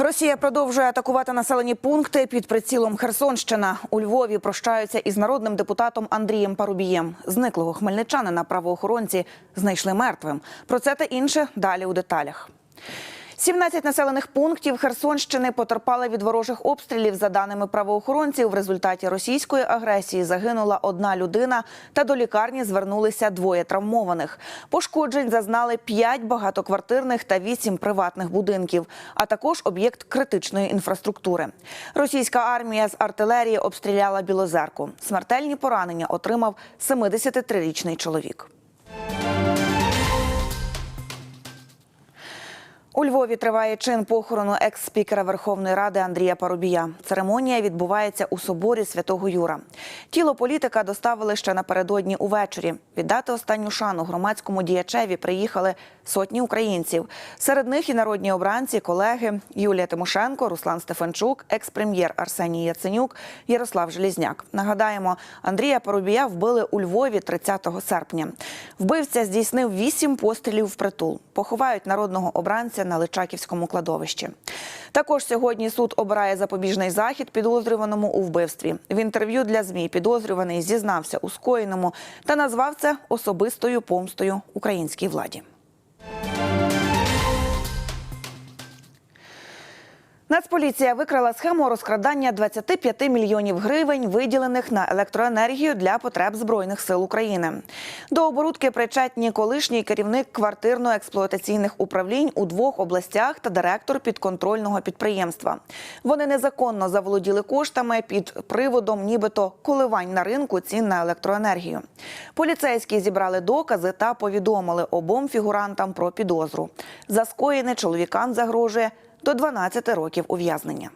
Росія продовжує атакувати населені пункти під прицілом Херсонщина. У Львові прощаються із народним депутатом Андрієм Парубієм. Зниклого хмельничанина правоохоронці знайшли мертвим. Про це та інше далі у деталях. 17 населених пунктів Херсонщини потерпали від ворожих обстрілів. За даними правоохоронців, в результаті російської агресії загинула одна людина, та до лікарні звернулися двоє травмованих. Пошкоджень зазнали 5 багатоквартирних та 8 приватних будинків, а також об'єкт критичної інфраструктури. Російська армія з артилерії обстріляла Білозерку. Смертельні поранення отримав 73-річний чоловік. У Львові триває чин похорону екс-спікера Верховної Ради Андрія Парубія. Церемонія відбувається у соборі святого Юра. Тіло політика доставили ще напередодні увечері. Віддати останню шану громадському діячеві приїхали сотні українців. Серед них і народні обранці, колеги Юлія Тимошенко, Руслан Стефанчук, екс-прем'єр Арсеній Яценюк, Ярослав Желізняк. Нагадаємо, Андрія Парубія вбили у Львові 30 серпня. Вбивця здійснив вісім пострілів в притул. Поховають народного обранця на Личаківському кладовищі. Також сьогодні суд обирає запобіжний захід підозрюваному у вбивстві. В інтерв'ю для змі підозрюваний зізнався у скоєному та назвав це особистою помстою українській владі. Нацполіція викрила схему розкрадання 25 мільйонів гривень, виділених на електроенергію для потреб збройних сил України. До оборудки причетні колишній керівник квартирно-експлуатаційних управлінь у двох областях та директор підконтрольного підприємства. Вони незаконно заволоділи коштами під приводом, нібито коливань на ринку цін на електроенергію. Поліцейські зібрали докази та повідомили обом фігурантам про підозру. За скоєне чоловікам загрожує до 12 років ув'язнення.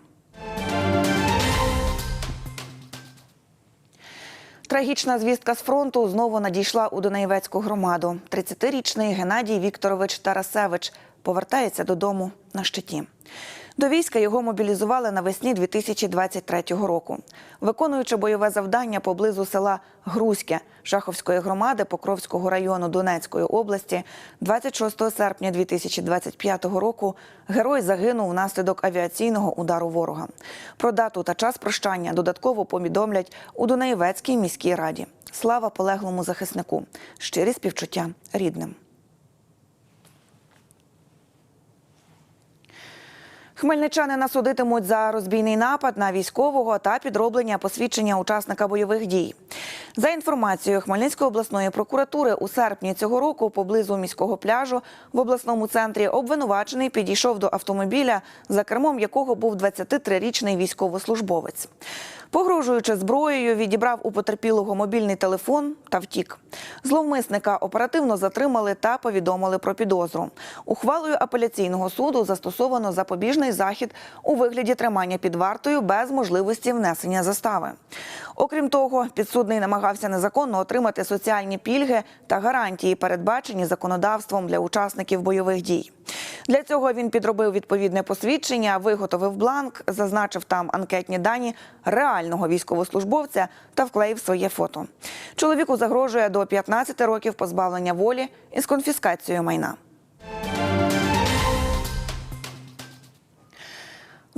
Трагічна звістка з фронту знову надійшла у Донецьку громаду. 30-річний Геннадій Вікторович Тарасевич повертається додому на щиті. До війська його мобілізували навесні 2023 року. Виконуючи бойове завдання поблизу села Грузьке Шаховської громади Покровського району Донецької області, 26 серпня 2025 року герой загинув внаслідок авіаційного удару ворога. Про дату та час прощання додатково повідомлять у Дунаєвецькій міській раді. Слава полеглому захиснику, щирі співчуття рідним. Хмельничани судитимуть за розбійний напад на військового та підроблення посвідчення учасника бойових дій. За інформацією Хмельницької обласної прокуратури, у серпні цього року поблизу міського пляжу в обласному центрі обвинувачений підійшов до автомобіля, за кермом якого був 23-річний військовослужбовець. Погрожуючи зброєю, відібрав у потерпілого мобільний телефон та втік. Зловмисника оперативно затримали та повідомили про підозру. Ухвалою апеляційного суду застосовано запобіжний захід у вигляді тримання під вартою без можливості внесення застави. Окрім того, підсудний намагався незаконно отримати соціальні пільги та гарантії, передбачені законодавством для учасників бойових дій. Для цього він підробив відповідне посвідчення, виготовив бланк, зазначив там анкетні дані реального військовослужбовця та вклеїв своє фото. Чоловіку загрожує до 15 років позбавлення волі із конфіскацією майна.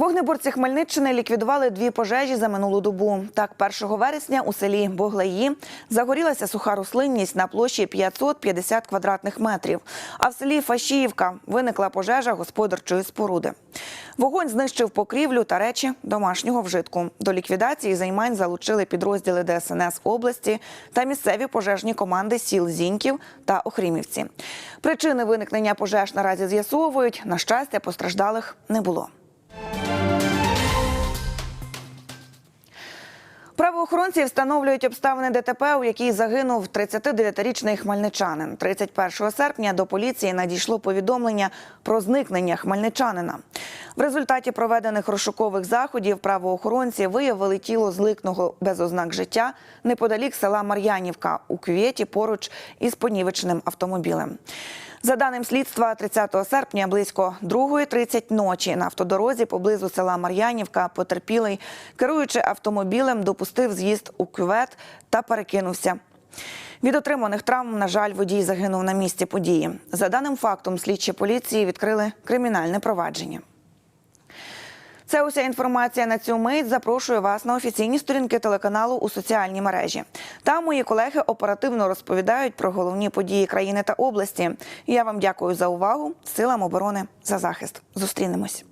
Вогнеборці Хмельниччини ліквідували дві пожежі за минулу добу. Так, 1 вересня у селі Боглаї загорілася суха рослинність на площі 550 квадратних метрів. А в селі Фашіївка виникла пожежа господарчої споруди. Вогонь знищив покрівлю та речі домашнього вжитку. До ліквідації займань залучили підрозділи ДСНС області та місцеві пожежні команди сіл Зіньків та Охрімівці. Причини виникнення пожеж наразі з'ясовують. На щастя, постраждалих не було. Правоохоронці встановлюють обставини ДТП, у якій загинув 39-річний хмельничанин. 31 серпня до поліції надійшло повідомлення про зникнення хмельничанина. В результаті проведених розшукових заходів правоохоронці виявили тіло зликного без ознак життя неподалік села Мар'янівка у кюветі поруч із понівеченим автомобілем. За даним слідства, 30 серпня близько 2.30 ночі на автодорозі поблизу села Мар'янівка потерпілий, керуючи автомобілем, допустив з'їзд у кювет та перекинувся. Від отриманих травм, на жаль, водій загинув на місці події. За даним фактом, слідчі поліції відкрили кримінальне провадження. Це уся інформація на цю мить. Запрошую вас на офіційні сторінки телеканалу у соціальній мережі. Там мої колеги оперативно розповідають про головні події країни та області. Я вам дякую за увагу. Силам оборони за захист. Зустрінемось.